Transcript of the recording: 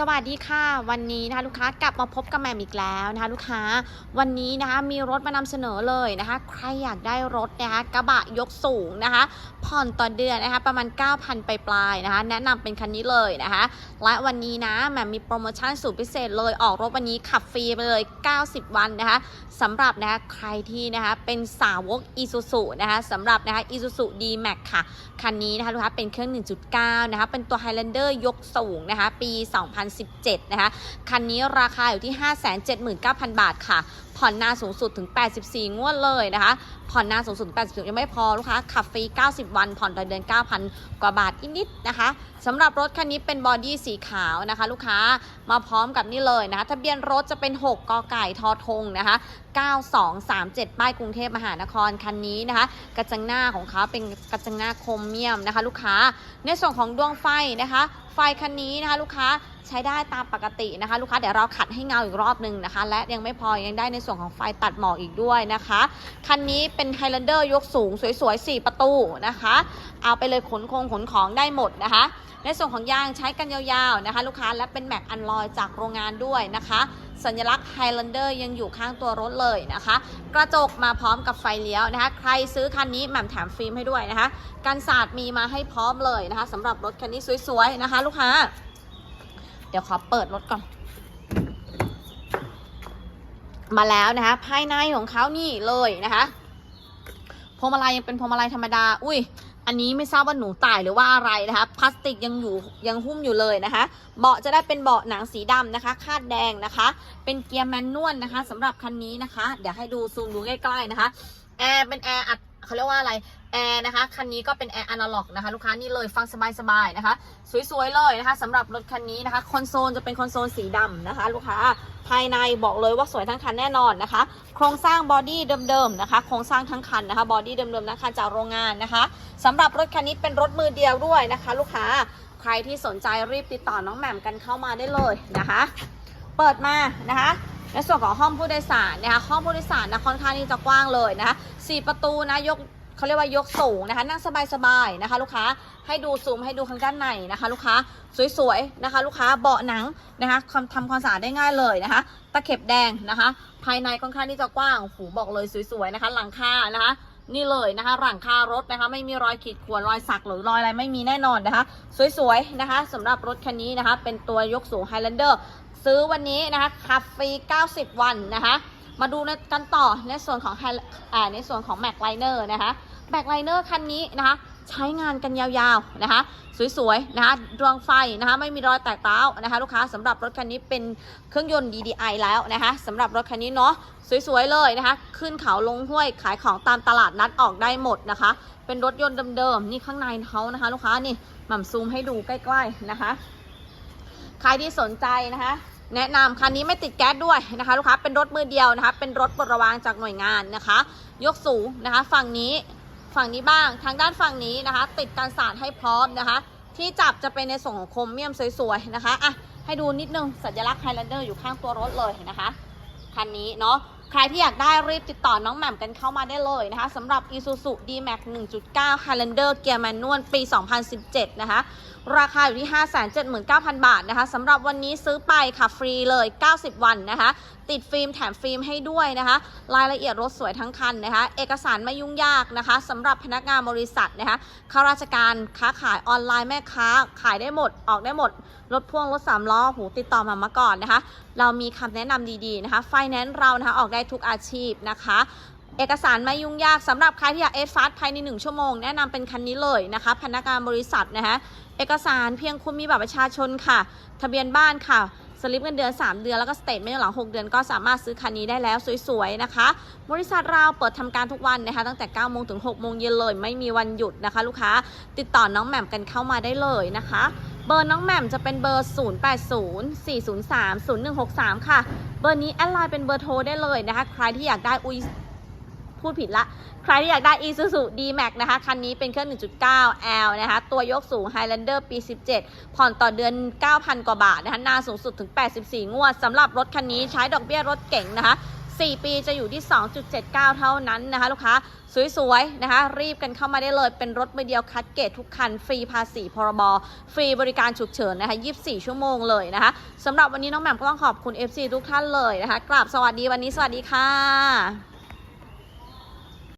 สวัสดีค่ะ วันนี้นะคะลูกค้ากลับมาพบกับแหม่มอีกแล้วนะคะลูกค้าวันนี้นะคะมีรถมานำเสนอเลยนะคะ ใครอยากได้รถนะคะกระบะยกสูงนะคะ ผ่อนต่อเดือนนะคะประมาณ 9,000 ไปปลายๆนะคะ แนะนำเป็นคันนี้เลยนะคะและวันนี้นะแหม่มมีโปรโมชั่นสูตรพิเศษเลยออกรถวันนี้ขับฟรีไปเลย 90 วันนะคะสำหรับนะคะใครที่นะคะเป็นสาวก i s u z u นะคะสำหรับนะคะ i s u z u D-Max ค่ะคันนี้นะคะลูกค้าเป็นเครื่อง 1.9 นะคะเป็นตัว Highlander ยกสูงนะคะปี2017 นะคะ คันนี้ราคาอยู่ที่ 579,000 บาทค่ะ ผ่อนนานสูงสุดถึง 84 งวดเลยนะคะ ผ่อนนานสูงสุด 84 ยังไม่พอลูกค้าขับฟรี 90 วัน ผ่อนต่อเดือน 9,000 กว่าบาทนิดๆนะคะสำหรับรถคันนี้เป็นบอดี้สีขาวนะคะ ลูกค้ามาพร้อมกับนี่เลยนะคะทะเบียนรถจะเป็น6กกไก่ทอทงนะคะ9237 ป้ายกรุงเทพมหานครคันนี้นะคะ กระจังหน้าของเขาเป็นกระจังหน้าโครเมียมนะคะ ลูกค้าในส่วนของดวงไฟนะคะ ไฟคันนี้นะคะลูกค้าใช้ได้ตามปกตินะคะ ลูกค้าเดี๋ยวเราขัดให้เงาอีกรอบหนึ่งนะคะ และยังไม่พอยังได้ในส่วนของไฟตัดหมอกอีกด้วยนะคะ คันนี้เป็นไฮแลนเดอร์ยกสูงสวยๆ 4 ประตูนะคะ เอาไปเลยขนคงขนของได้หมดนะคะ ในส่วนของยางใช้กันยาวๆนะคะ ลูกค้าและเป็นแม็กอันลอยจากโรงงานด้วยนะคะ สัญลักษณ์ Highlander ยังอยู่ข้างตัวรถเลยนะคะ กระจกมาพร้อมกับไฟเลี้ยวนะคะ ใครซื้อคันนี้แหม่มแถมฟิล์มให้ด้วยนะคะกันศาสตร์มีมาให้พร้อมเลยนะคะสำหรับรถคันนี้สวยๆนะคะ ลูกค้า เดี๋ยวขอเปิดรถก่อนมาแล้วนะคะ ภายในของเขานี่เลยนะคะพวงมาลัยยังเป็นพวงมาลัยธรรมดา อุ้ย อันนี้ไม่ทราบว่าหนูตายหรือว่าอะไรนะคะ พลาสติกยังอยู่ยังหุ้มอยู่เลยนะคะ เบาะจะได้เป็นเบาะหนังสีดำนะคะ คาดแดงนะคะ เป็นเกียร์แมนนวลนะคะสำหรับคันนี้นะคะ เดี๋ยวให้ดูซูมดูใกล้ๆนะคะ แอร์เป็นแอร์อัด เขาเรียกว่าอะไรแอร์นะคะ คันนี้ก็เป็นแอร์อนาล็อกนะคะ ลูกค้านี่เลยฟังสบายๆนะคะ สวยๆเลยนะคะสำหรับรถคันนี้นะคะคอนโซลจะเป็นคอนโซลสีดำนะคะ ลูกค้าภายในบอกเลยว่าสวยทั้งคันแน่นอนนะคะ โครงสร้างบอดี้เดิมๆนะคะโครงสร้างทั้งคันนะคะบอดี้เดิมๆนะคะจากโรงงานนะคะสำหรับรถคันนี้เป็นรถมือเดียวด้วยนะคะ ลูกค้าใครที่สนใจรีบติดต่อน้องแหม่มกันเข้ามาได้เลยนะคะ เปิดมานะคะในส่วนของห้องผู้โดยสารนะคะห้องผู้โดยสารนะค่อนข้างที่จะกว้างเลยนะคะ สี่ประตูนะยกเขาเรียกว่ายกสูงนะคะ นั่งสบายๆนะคะ ลูกค้าให้ดูซูมให้ดูข้างด้านในนะคะ ลูกค้าสวยๆนะคะ ลูกค้าเบาะหนังนะคะทำความสะอาดได้ง่ายเลยนะคะ ตะเข็บแดงนะคะ ภายในค่อนข้างที่จะกว้างโอ้โหบอกเลยสวยๆนะคะ หลังคานะคะนี่เลยนะคะ หลังคารถนะคะ ไม่มีรอยขีดข่วนรอยสักหรือรอยอะไรไม่มีแน่นอนนะคะ สวยๆนะคะสำหรับรถคันนี้นะคะ เป็นตัวยกสูง Highlander ซื้อวันนี้นะคะขับฟรี 90 วันนะคะ มาดูกันต่อในส่วนของ Hi- อ่าในส่วนของ Mac Liner นะคะ Mac Liner คันนี้นะคะใช้งานกันยาวๆนะคะ สวยๆนะคะดวงไฟนะคะไม่มีรอยแตกร้าวนะคะลูกค้าสำหรับรถคันนี้เป็นเครื่องยนต์ DDI แล้วนะคะสำหรับรถคันนี้เนาะสวยๆเลยนะคะ ขึ้นเขาลงห้วยขายของตามตลาดนัดออกได้หมดนะคะ เป็นรถยนต์เดิมๆนี่ข้างในเขานะคะ ลูกค้านี่หม่ำซูมให้ดูใกล้ๆนะคะ ใครที่สนใจนะคะ แนะนำคันนี้ไม่ติดแก๊สด้วยนะคะ ลูกค้าเป็นรถมือเดียวนะคะ เป็นรถปลดระวางจากหน่วยงานนะคะ ยกสูงนะคะ ฝั่งนี้ฝั่งนี้บ้างทางด้านฝั่งนี้นะคะ ติดกันสาดให้พร้อมนะคะ ที่จับจะเป็นในส่วนของโครเมียมสวยๆนะคะอะให้ดูนิดนึงสัญลักษณ์ไฮแลนเดอร์อยู่ข้างตัวรถเลยนะคะคันนี้เนาะใครที่อยากได้รีบติดต่อน้องแหม่มกันเข้ามาได้เลยนะคะสำหรับ Isuzu D-Max 1.9 Highlander เกียร์แมนนวลปี 2017 นะคะ ราคาอยู่ที่ 579,000 บาทนะคะสำหรับวันนี้ซื้อไปค่ะฟรีเลย 90 วันนะคะ ติดฟิล์มแถมฟิล์มให้ด้วยนะคะ รายละเอียดรถสวยทั้งคันนะคะ เอกสารไม่ยุ่งยากนะคะสำหรับพนักงานบริษัทนะคะข้าราชการค้าขายออนไลน์แม่ค้าขายได้หมดออกได้หมด รถพ่วงรถสามล้อหูติดต่อมามาก่อนนะคะ เรามีคำแนะนำดีๆนะคะไฟแนนซ์เรานะคะออกได้ทุกอาชีพนะคะ เอกสารไม่ยุ่งยากสำหรับใครที่อยากเอฟฟาสภายใน 1 ชั่วโมง แนะนำเป็นคันนี้เลยนะคะ พนักงานบริษัทนะคะเอกสารเพียงคุณมีบัตรประชาชนค่ะ ทะเบียนบ้านค่ะสลิปเงินเดือน 3 เดือน แล้วก็สเตทเมนต์หลัง 6 เดือนก็สามารถซื้อคันนี้ได้แล้วสวยๆนะคะ บริษัทเราเปิดทำการทุกวันนะคะ ตั้งแต่ 9 โมงถึง 6 โมงเย็นเลย ไม่มีวันหยุดนะคะ ลูกค้าติดต่อน้องแหม่มกันเข้ามาได้เลยนะคะ เบอร์น้องแหม่มจะเป็นเบอร์ 0804030163 ค่ะ เบอร์นี้แอดไลน์เป็นเบอร์โทรได้เลยนะคะ ใครที่อยากได้อุย พูดผิดละ ใครที่อยากได้ Isuzu D-Max นะคะ คันนี้เป็นเครื่อง 1.9 L นะคะ ตัวยกสูง Highlander ปี 17 ผ่อนต่อเดือน 9,000 กว่าบาทนะคะนานสูงสุดถึง 84 งวดสำหรับรถคันนี้ใช้ดอกเบี้ยรถเก๋งนะคะ 4 ปีจะอยู่ที่ 2.79 เท่านั้นนะคะ ลูกค้าสวยๆนะคะ รีบกันเข้ามาได้เลย เป็นรถมือเดียวคัดเกรดทุกคัน ฟรีภาษีพรบ ฟรีบริการฉุกเฉินนะคะ 24 ชั่วโมงเลยนะคะสำหรับวันนี้น้องแหม่มก็ต้องขอบคุณ FC ทุกท่านเลยนะคะกราบสวัสดีวันนี้สวัสดีค่ะ